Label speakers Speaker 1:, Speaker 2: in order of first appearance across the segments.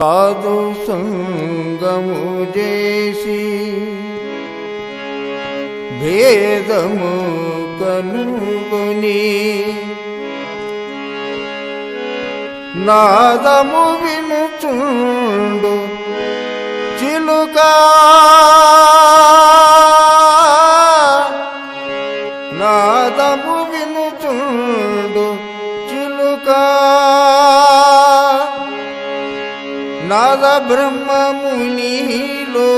Speaker 1: సాధు సంగము చేసి భేదము కనుగొని నాదము వినుచుండు నాద బ్రహ్మమునిలో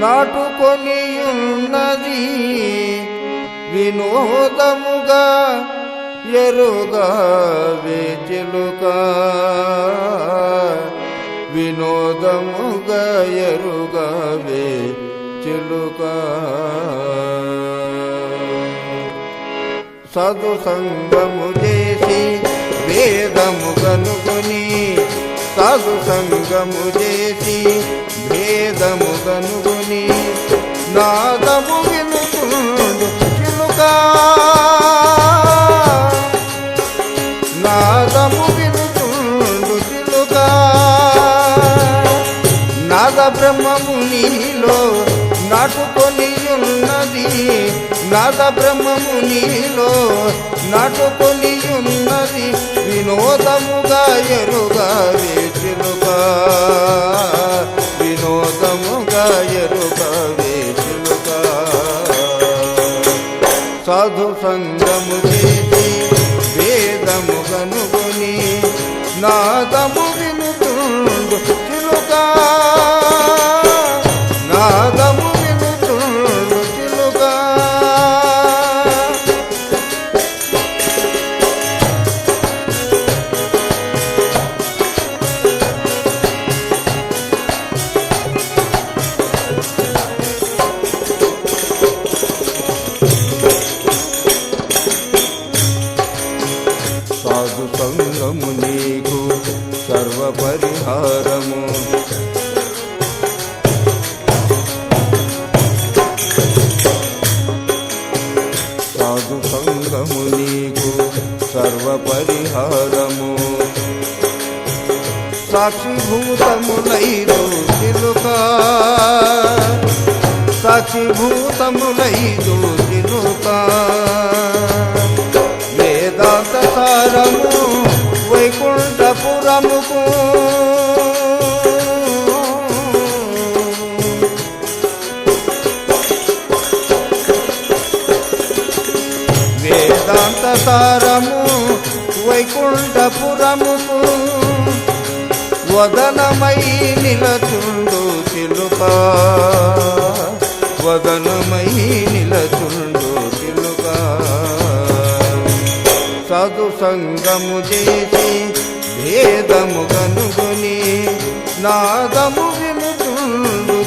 Speaker 1: నాటుకొని ఉన్నది వినోదముగా ఎరుగా వేచిలుక. వినోదముగా ఎరుగా వేచిలుక. సదు సంగము చేసి వేదము కనుకొని సాధు సంగము చేసి భేదము కనుగొని నాదము వినుకుండు చిలుక నాదము వినుకుండు చిలుక నాద బ్రహ్మమునిలో నాటుకొని ఉన్నది. నాద బ్రహ్మమునిలో నాటుకొని ఉన్నది. వినోదముగా ఎరుగా వేచులుగా వినోదముగా ఎరుగా వేచులుగా సాధు సంగము చేసి వేదము కనుగొని నాదము సాధు సంగము నీకు సర్వపరిహారము. సాధు సంగము నీకు సర్వపరిహారము. సాక్షిభూతములైదు చిలుక సాక్షిభూతములైదు చిలుక వేదాంతసారము వైకుంఠపురము. వైకుంఠపురముకు వదనమై నిలచుండు చిలుక వదనమై నిలచుండు చిలుక సదు సంగము చేసి భేదము కనుగొని నాదము వినుచుండు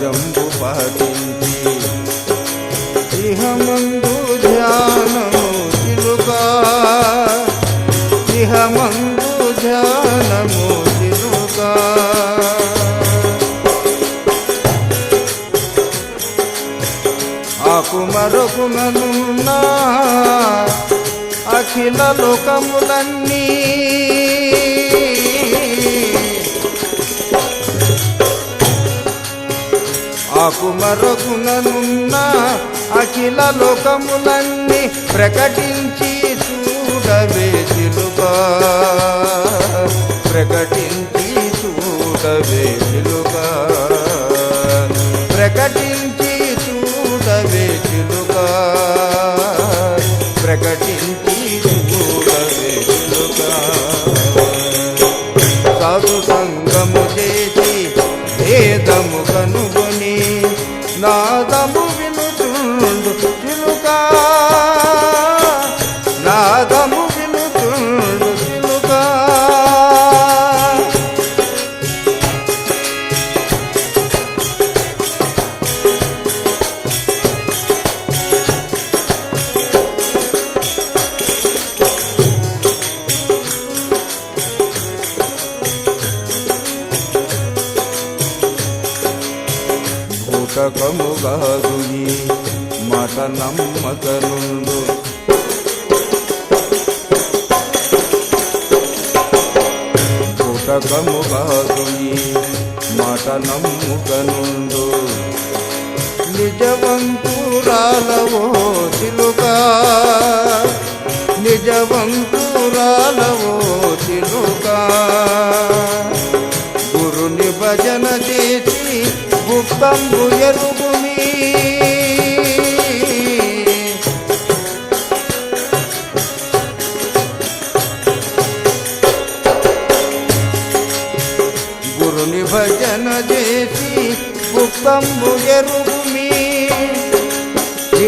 Speaker 1: సహజంబు పాటించి ఇహమందు ధ్యానము చిలుక. ఇహమందు ధ్యానము చిలుక. ఆకు మరొకుననున్నా అఖిల లోకములన్నీ ఆకుమరొకుననున్నా అఖిల లోకములన్నీ ప్రకటించి చూడవే చిలుగా ప్రకటి మాట నమ్మకనుండు పుటకము కాదు మాట నమ్ముకనుండు. నిజవంతురాలవో చిలుక. నిజవంతురాలవో చిలుక. గురుని భజన చేసి గుప్తంబు ఎరుగుమి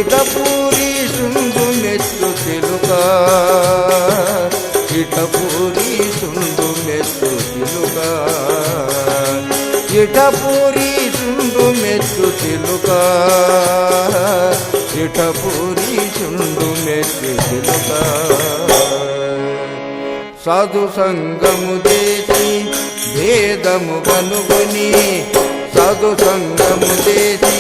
Speaker 1: ఇటపూరి సుందు మెత్తు తెలుక ఇటపూరి సుందు మెత్తు తెలుక ఇటపూరి సుందు మెత్తు తెలుక ఇటపూరి సుందు మెత్తు తెలుక సాధు సంగము చేసి భేదము కనుగొని సాధు సంగము చేసి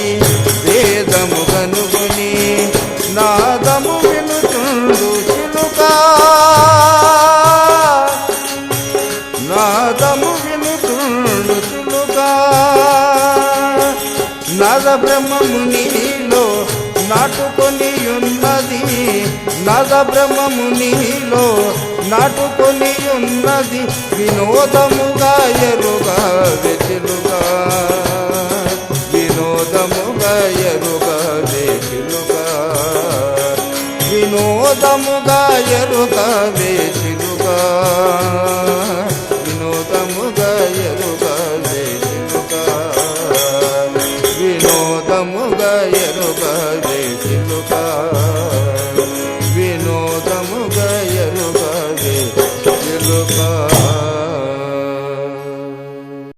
Speaker 1: నాద బ్రహ్మము నీలో నాటుకొని ఉన్నది. నాద బ్రహ్మము నీలో నాటుకొని ఉన్నది. వినోదముగా ఎరుగా వెతులుగా